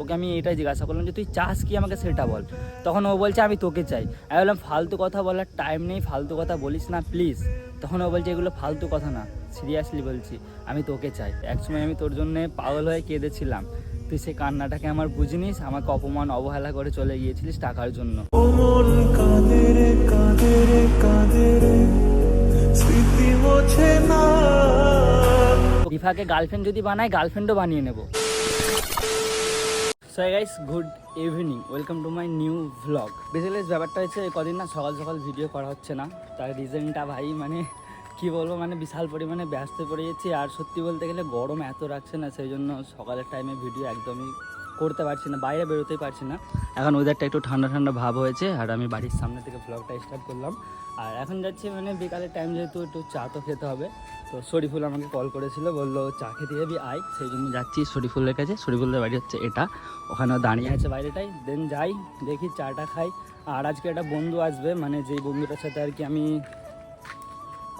ওকে আমি এটাই জিজ্ঞাসা করলাম যে তুই চাস কি আমাকে সেটা বল? তখন ও বলছে আমি তোকে চাই। আমি বললাম ফালতু কথা বলার টাইম নেই ফালতু কথা বলিস না প্লিজ তখন ও বলছে এগুলো ফালতু কথা না সিরিয়াসলি বলছি আমি তোকে চাই। একসময় আমি তোর জন্য পাগল হয়ে কেঁদেছিলাম। তুই সেই কান্নাটাকে আমার বুঝিনিস আমাকে অপমান অবহেলা করে চলে গিয়েছিলিস টাকার জন্য। রিফাকে গার্লফ্রেন্ড যদি বানায় গার্লফ্রেন্ডও বানিয়ে নেব। So guys good evening welcome to my new vlog basically ব্যাপারটা হচ্ছে কদিন না সকাল সকাল ভিডিও করা হচ্ছে না। তার রিজনটা ভাই মানে কি বলব মানে বিশাল পরিমাণে ব্যস্ত পড়ে যাচ্ছি আর সত্যি বলতে গেলে গরম এত রাখছে না, সেই জন্য সকালের টাইমে ভিডিও একদমই করতে পারছি না, বাইরে বেরোতেই পারছি না। এখন ওয়েদারটা একটু ঠান্ডা ঠান্ডা ভাব হয়েছে, আর আমি বাড়ির সামনে থেকে ব্লগটা স্টার্ট করলাম। আর এখন যাচ্ছি মানে বিকালের টাইম যেহেতু একটু চা তো খেতে হবে তো শরীফুল আমাকে কল করেছিল, বলল, চা খেতে যাবি? আয়। সেই জন্য যাচ্ছি শরীফুলের কাছে। শরীফুলের বাড়ি হচ্ছে এটা। ওখানে দাঁড়িয়ে আছে বাইরেটাই। দেন যাই, দেখি চাটা খাই। আর আজকে একটা বন্ধু আসবে মানে যেই বন্ধুটার সাথে আর কি আমি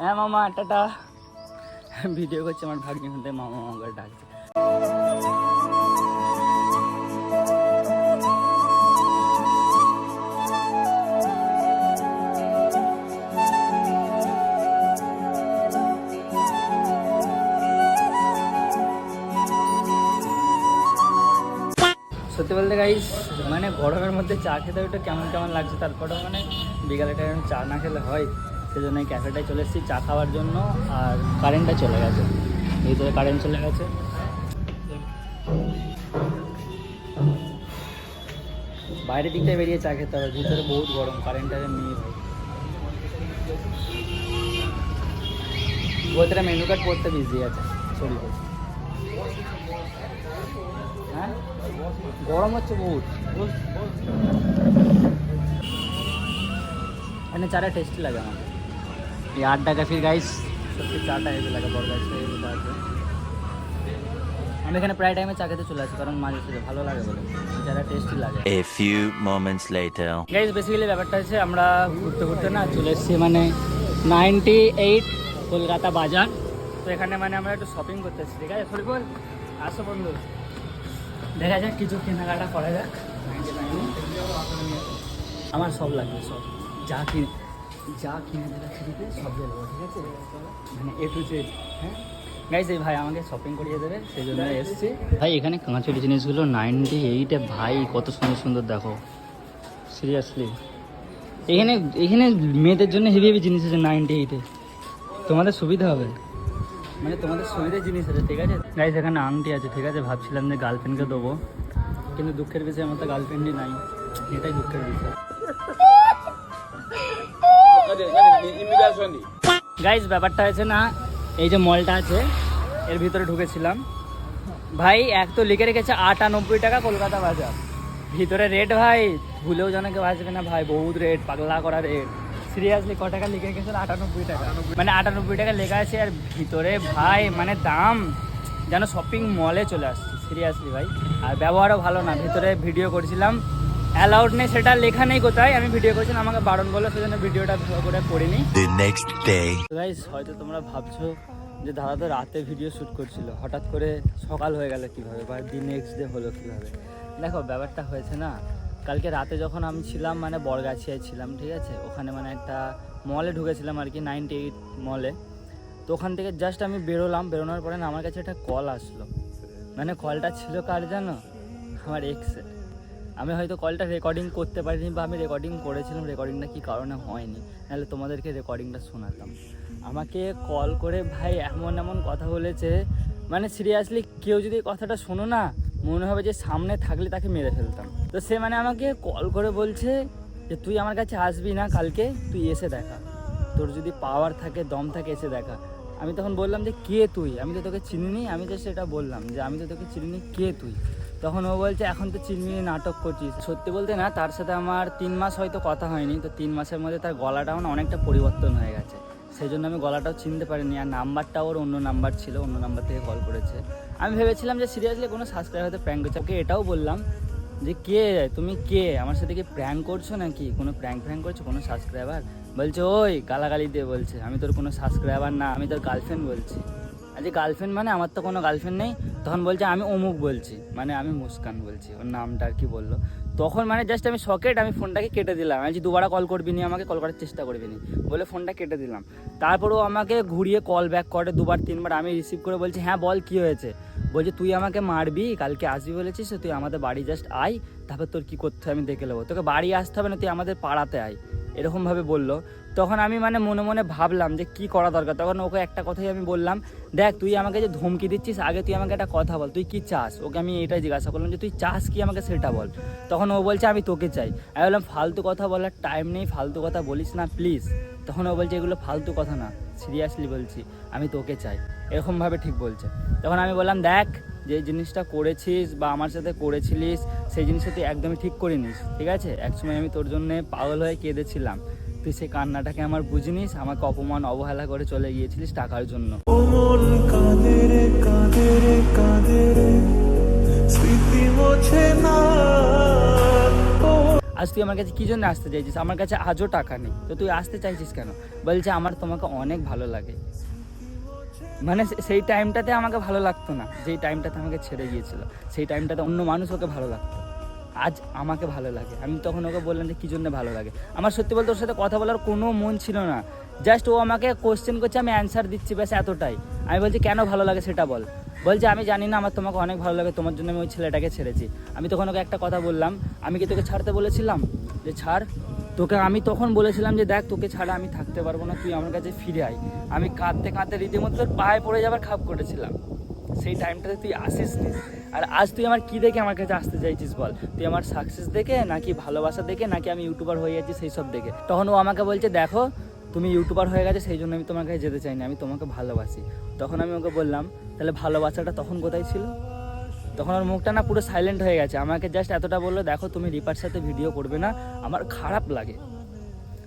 হ্যাঁ মামা, টাটা। ভিডিও করছে আমার ভাগ্নি মামা করে ডাকছে। সত্যি বলতে গাইস মানে গরমের মধ্যে চা খেতে ওইটা কেমন কেমন লাগছে? তারপরেও মানে বিকালে টাইম চা না খেলে হয়, সেজন্য ক্যাফেটায় চলে এসেছি চা খাওয়ার জন্য, আর কারেন্টটা চলে গেছে। ভিতরে কারেন্ট চলে গেছে। বাইরের দিকটায় বেরিয়ে চা খেতে হবে, ভিতরে বহুত গরম কারেন্টটা নিয়ে ভাই। বোধহয় মেনু কার্ড পড়তে বিজি আছে সরি হ্যাঁ গরম হচ্ছে বহুত। এখানে চাটা টেস্টি লাগে আমার। এই আট টাকা ফির গাইস সত্যি চাটা হেভি লাগে বড় গাছ আমি এখানে প্রায় টাইমে চা খেতে চলে আসি কারণ মাঝে সাঝে ভালো লাগে বলে। যারা টেস্টি লাগে। A few moments later. Guys basically ব্যাপারটা হচ্ছে আমরা ঘুরতে ঘুরতে না চলে এসেছি মানে নাইনটি এইট কলকাতা বাজার। তো এখানে মানে আমরা একটু শপিং করতে এসেছি ঠিক আছে? ফরিবল আসো বন্ধু। দেখা যাক, কিছু কেনাকাটা করা যাক। আমার সব লাগবে, সব। যা কিনে যা কিনে দেবে ফ্রিতে সব দেবো, ঠিক আছে? মানে এ টু জেড হ্যাঁ? গাইজ ভাই আমাকে শপিং করিয়ে দেবে, সেই জন্য এসেছি। ভাই, এখানে কাঁচের জিনিসগুলো নাইনটি এইটে ভাই, কত সুন্দর সুন্দর, দেখো। সিরিয়াসলি এখানে এখানে মেয়েদের জন্য হেভি হেভি জিনিস আছে নাইনটি এইটে তোমাদের সুবিধা হবে। মানে তোমাদের সুবিধার জিনিস আছে, ঠিক আছে? গাইজ এখানে আংটি আছে, ঠিক আছে? ভাবছিলাম যে গার্লফ্রেন্ডকে দেবো, কিন্তু দুঃখের বিষয়, আমার তো গার্লফ্রেন্ডই নাই। এটাই দুঃখের বিষয়। গাইজ ব্যাপারটা হয়েছে না, এই যে মলটা আছে, এর ভিতরে ঢুকেছিলাম। ভাই, এক তো লিখে রেখেছে আটানব্বই টাকা কলকাতা বাজার। ভিতরে রেট ভাই, ভুলেও যেন কেউ আসবে না ভাই, বহুত রেট পাগলা করা রেট সিরিয়াসলি ক টাকা লিখে রেখেছিল আটানব্বই টাকা। মানে আটানব্বই টাকা লেখা আছে আর ভিতরে ভাই মানে দাম যেন শপিং মলে চলে আসছে। সিরিয়াসলি ভাই। আর ব্যবহারও ভালো না। ভিতরে ভিডিও করছিলাম। অ্যালাউড নেই সেটা লেখা নেই কোথায়? আমি ভিডিও করেছিলাম আমাকে বারণ করল সেজন্য ভিডিওটা করে করিনি। গাইস হয়তো তোমরা ভাবছ যে দাদা তো রাতে ভিডিও শ্যুট করছিল। হঠাৎ করে সকাল হয়ে গেল কীভাবে? বা দি নেক্সট ডে হলো কীভাবে? দেখো ব্যাপারটা হয়েছে না কালকে রাতে যখন আমি ছিলাম মানে বরগাছিয়ায় ছিলাম, ঠিক আছে? ওখানে মানে একটা মলে ঢুকেছিলাম আর কি নাইনটি এইট মলে তো ওখান থেকে জাস্ট আমি বেরোলাম, বেরোনোর পরে না, আমার কাছে একটা কল আসলো। মানে কলটা ছিল কার জানো? আমার এক্সের আমি হয়তো কলটা রেকর্ডিং করতে পারিনি বা আমি রেকর্ডিং করেছিলাম রেকর্ডিংটা কী কারণে হয়নি? নাহলে তোমাদেরকে রেকর্ডিংটা শোনাতাম। আমাকে কল করে ভাই এমন এমন কথা বলেছে মানে সিরিয়াসলি কেউ যদি কথাটা শোনো না, মনে হবে যে সামনে থাকলে তাকে মেরে ফেলতাম। তো সে মানে আমাকে কল করে বলছে যে, তুই আমার কাছে আসবি না কালকে, তুই এসে দেখা। তোর যদি পাওয়ার থাকে, দম থাকে, এসে দেখা। আমি তখন বললাম যে, কে তুই? আমি তো তোকে চিনিনি, আমি তো সেটা বললাম যে, আমি তো তোকে চিনিনি, কে তুই? তখন ও বলছে, এখন তো চিনবি, নাটক করছিস। সত্যি বলতে না, তার সাথে আমার তিন মাস হয়তো কথা হয়নি, তো তিন মাসের মধ্যে তার গলাটাও না অনেকটা পরিবর্তন হয়ে গেছে। সেই জন্য আমি গলাটাও চিনতে পারিনি আর নাম্বারটা ওর অন্য নাম্বার ছিল, অন্য নাম্বার থেকে কল করেছে। আমি ভেবেছিলাম যে সিরিয়াসলি কোনো সাবস্ক্রাইব হয়তো প্র্যাঙ্ক করছে। ওকে এটাও বললাম যে, কে তুমি কে? আমার সাথে কি প্র্যাঙ্ক করছ নাকি? কোনো প্র্যাঙ্ক ফ্র্যাঙ্ক করছ? কোনো সাবস্ক্রাইবার বলছে, ওই, গালাগালি দিয়ে বলছে। আমি তোর কোনো সাবস্ক্রাইবার না, আমি তোর গার্লফ্রেন্ড বলছি। আর যে গার্লফ্রেন্ড মানে আমার তো কোনো গার্লফ্রেন্ড নেই, তখন বলছে, আমি অমুক বলছি। মানে আমি মুস্কান বলছি, ওর নামটা আর কি বলল। তখন মানে জাস্ট আমি সকেট আমি ফোনটাকে কেটে দিলাম। আমি দুবার কল করবি নি? আমাকে কল করার চেষ্টা করবি নি? বলে ফোনটা কেটে দিলাম। তারপর ও আমাকে ঘুরিয়ে কল ব্যাক করে দুবার, তিনবার। আমি রিসিভ করে বলছি হ্যাঁ বল, কি হয়েছে? বলছে, তুই আমাকে মারবি, কালকে আসবি বলেছিস তুই আমাদের বাড়ি জাস্ট আয়, তারপর তোর কী করতে হবে আমি দেখে নেব। তোকে বাড়ি আসতে হবে না, তুই আমাদের পাড়াতে আয়। এরকমভাবে বলল। তখন আমি মানে মনে মনে ভাবলাম যে কি করা দরকার? তখন ওকে একটা কথাই আমি বললাম, দেখ, তুই আমাকে যে ধমকি দিচ্ছিস, আগে তুই আমাকে একটা কথা বল, তুই কি চাস? ওকে আমি এটাই জিজ্ঞাসা করলাম যে, তুই চাস কি আমাকে সেটা বল? তখন ও বলছে, আমি তোকে চাই। আমি বললাম, ফালতু কথা বলার টাইম নেই, ফালতু কথা বলিস না প্লিজ তখন ও বলছে, এগুলো ফালতু কথা না সিরিয়াসলি বলছি, আমি তোকে চাই। এরকমভাবে ঠিক বলছে। তখন আমি বললাম, দেখ, যে জিনিসটা করেছিস বা আমার সাথে করেছিলিস, সেই জিনিসটা তুই একদমই ঠিক করিনিস ঠিক আছে? একসময় আমি তোর জন্য পাগল হয়ে কেঁদেছিলাম। তুই সেই কান্নাটাকে আমার বুঝিনিস আমাকে অপমান অবহেলা করে চলে গিয়েছিলিস টাকার জন্য। আজ তুই আমার কাছে কি জন্য আসতে চাইছিস? আমার কাছে আজও টাকা নেই। তো তুই আসতে চাইছিস কেন? বলছে আমার তোমাকে অনেক ভালো লাগে। মানে সেই টাইমটাতে আমাকে ভালো লাগতো না। যেই টাইমটাতে আমাকে ছেড়ে গিয়েছিল সেই টাইমটাতে অন্য মানুষ ওকে ভালো লাগতো আজ আমাকে ভালো লাগে। আমি তখন ওকে বললাম যে, কী জন্য ভালো লাগে? আমার সত্যি বলতে ওর সাথে কথা বলার কোনো মন ছিল না। জাস্ট ও আমাকে কোশ্চেন করছে, আমি অ্যান্সার দিচ্ছি ব্যাস এতটাই। আমি বলছি, কেন ভালো লাগে সেটা বল। বলছে, আমি জানি না, আমার তোমাকে অনেক ভালো লাগে, তোমার জন্য আমি ওই ছেলেটাকে ছেড়েছি। আমি তখন ওকে একটা কথা বললাম, আমি কি তোকে ছাড়তে বলেছিলাম? যে, ছাড়। তোকে আমি তখন বলেছিলাম যে, দেখ, তোকে ছাড়া আমি থাকতে পারব না, তুই আমার কাছে ফিরে আয়। আমি কাঁদতে কাঁদতে রীতিমতো পায়ে পড়ে যাবার খাপ করেছিলাম। সেই টাইমটাতে তুই আসিস নি আর আজ তুই আমার কি দেখে আমার কাছে আসতে চাইছিস বল? তুই আমার সাকসেস দেখে নাকি ভালোবাসা দেখে নাকি আমি ইউটিউবার হয়ে যাচ্ছি সেই সব দেখে? তখন ও আমাকে বলছে, দেখো, তুমি ইউটিউবার হয়ে গেছে, সেই জন্য আমি তোমার কাছে যেতে চাই না আমি তোমাকে ভালোবাসি। তখন আমি ওকে বললাম, তাহলে ভালোবাসাটা তখন কোথায় ছিল? তখন ওর মুখটা না পুরো সাইলেন্ট হয়ে গেছে। আমাকে জাস্ট এতটা বলল, দেখো, তুমি রিপার সাথে ভিডিও করবে না, আমার খারাপ লাগে।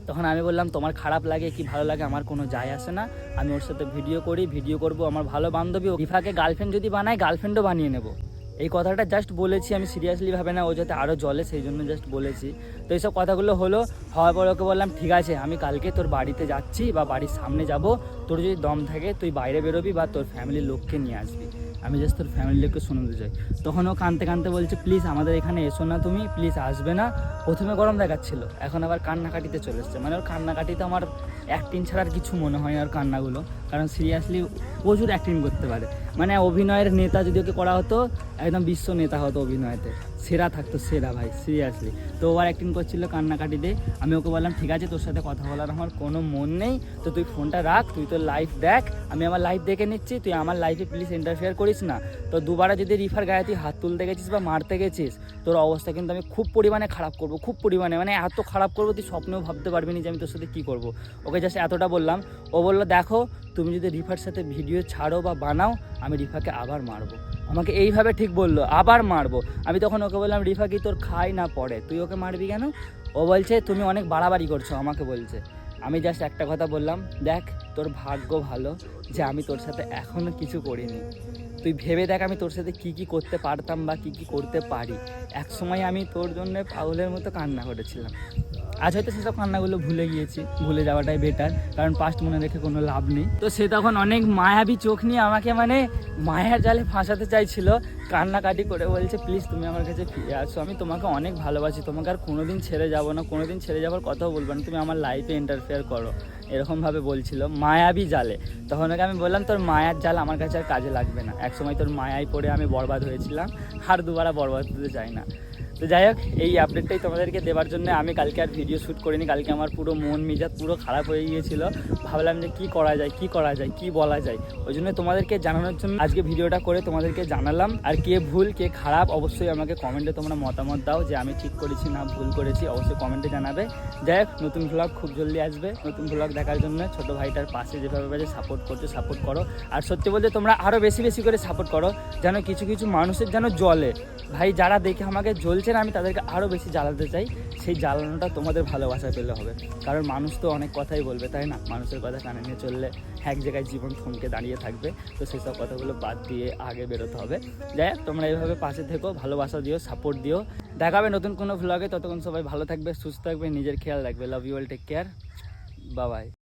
তখন আমি বললাম, তোমার খারাপ লাগে, কি ভালো লাগে, আমার কোনো যায় আসে না। আমি ওর সাথে ভিডিও করি ভিডিও করব, আমার ভালো বান্ধবী রিফাকে গার্লফ্রেন্ড যদি বানায় গার্লফ্রেন্ডও বানিয়ে নেব। এই কথাটা জাস্ট বলেছি, আমি সিরিয়াসলি ভাবে না, ও যাতে আরও জলে সেই জন্য জাস্ট বলেছি। তো এইসব কথাগুলো হলো, হওয়ার পর ওকে বললাম, ঠিক আছে, আমি কালকে তোর বাড়িতে যাচ্ছি বা বাড়ির সামনে যাব। তোর যদি দম থাকে, তুই বাইরে বেরোবি বা তোর ফ্যামিলির লোককে নিয়ে আসবি। আমি জাস্ট তোর ফ্যামিলির লোককে শুনতে চাই। তখন ও কানতে কানতে বলছে প্লিজ আমাদের এখানে এসো না তুমি প্লিজ আসবে না। প্রথমে গরম দেখাচ্ছিল, এখন আবার কান্নাকাটিতে চলে এসছে। মানে ওর কান্নাকাটিতে আমার অ্যাক্টিং ছাড়া আর কিছু মনে হয় না ওর কান্নাগুলো। কারণ সিরিয়াসলি প্রচুর অ্যাক্টিং করতে পারে। মানে অভিনয়ের নেতা যদি ওকে করা হতো, একদম বিশ্ব নেতা হতো অভিনয়তে। সেরা থাকতো, সেরা ভাই সিরিয়াসলি তো ওভার অ্যাক্টিং করছিল কান্নাকাটিতে। আমি ওকে বললাম, ঠিক আছে, তোর সাথে কথা বলার আমার কোনো মন নেই। তো তুই ফোনটা রাখ, তুই তোর লাইফ দেখ। আমি আমার লাইফ দেখে নিচ্ছি। তুই আমার লাইফে প্লিজ ইন্টারফেয়ার করিস না। তো দুবারে যদি রিফার গায়ে তুই হাত তুলতে গেছিস বা মারতে গেছিস, তোর অবস্থা কিন্তু আমি খুব পরিমাণে খারাপ করব, খুব পরিমাণে। মানে এত খারাপ করব, তুই স্বপ্নেও ভাবতে পারবি না যে আমি তোর সাথে কী করব। ওকে জাস্ট এতটা বললাম। ও বলল, দেখো তুমি যদি রিফার সাথে ভিডিও ছাড়ো বা বানাও, আমি রিফাকে আবার মারবো। আমাকে এইভাবে ঠিক বলল, আবার মারবো। আমি তখন ওকে বললাম, রিফা কি তোর খাই না পড়ে? তুই ওকে মারবি কেন? ও বলছে, তুমি অনেক বাড়াবাড়ি করছ আমাকে বলছে। আমি জাস্ট একটা কথা বললাম, দেখ, তোর ভাগ্য ভালো যে আমি তোর সাথে এখনও কিছু করিনি। তুই ভেবে দেখ আমি তোর সাথে কি কি করতে পারতাম বা কি কি করতে পারি। এক সময় আমি তোর জন্য পাগলের মতো কান্না করেছিলাম। আজ হয়তো সেসব কান্নাগুলো ভুলে গিয়েছি, ভুলে যাওয়াটাই বেটার কারণ পাস্ট মনে রেখে কোনো লাভ নেই। তো সে তখন অনেক মায়াবী চোখ নিয়ে আমাকে মানে মায়ার জালে ফাঁসাতে চাইছিল, কান্নাকাটি করে বলছে প্লিজ তুমি আমার কাছে ফিরে আসো, আমি তোমাকে অনেক ভালোবাসি, তোমাকে আর কোনোদিন ছেড়ে যাব না, কোনোদিন ছেড়ে যাওয়ার কথাও বলব না, তুমি আমার লাইফে ইন্টারফেয়ার করো। এরকমভাবে বলছিল, মায়াবী জালে। তখন ওকে আমি বললাম, তোর মায়ার জাল আমার কাছে আর কাজে লাগবে না। একসময় তোর মায়ায় পড়ে আমি বরবাদ হয়েছিলাম, আর দুবার বরবাদ হতে চাই না। তো যাই হোক, এই আপডেটটাই তোমাদেরকে দেওয়ার জন্য আমি কালকে আর ভিডিও শ্যুট করিনি। কালকে আমার পুরো মন মেজাজ পুরো খারাপ হয়ে গিয়েছিল। ভাবলাম যে কি করা যায়, কি করা যায়, কি বলা যায়? ওই জন্য তোমাদেরকে জানানোর জন্য আজকে ভিডিওটা করে তোমাদেরকে জানালাম। আর কে ভুল, কে খারাপ, অবশ্যই আমাকে কমেন্টে তোমরা মতামত দাও যে আমি ঠিক করেছি না ভুল করেছি, অবশ্যই কমেন্টে জানাবে। যাই হোক, নতুন ভ্লগ খুব জলদি আসবে। নতুন ভ্লগ দেখার জন্য ছোট ভাইটার পাশে যেভাবে পারে সাপোর্ট করছ সাপোর্ট করো। আর সত্যি বলতে তোমরা আরও বেশি বেশি করে সাপোর্ট করো, যেন কিছু কিছু মানুষের যেন জলে ভাই, যারা দেখে আমাকে জ্বলছে না আমি তাদেরকে আরও বেশি জ্বালাতে চাই, সেই জ্বালানোটা তোমাদের ভালোবাসা পেলে হবে। কারণ মানুষ তো অনেক কথাই বলবে, তাই না? মানুষের কথা কানে নিয়ে চললে এক জায়গায় জীবন থমকে দাঁড়িয়ে থাকবে। তো সেসব কথাগুলো বাদ দিয়ে আগে বেরোতে হবে। যাই তোমরা এইভাবে পাশে থেকো, ভালোবাসা দিও সাপোর্ট দিও। দেখাবে নতুন কোনো ভ্লগে ততক্ষণ সবাই ভালো থাকবে, সুস্থ থাকবে, নিজের খেয়াল রাখবে। Love you all take care Babai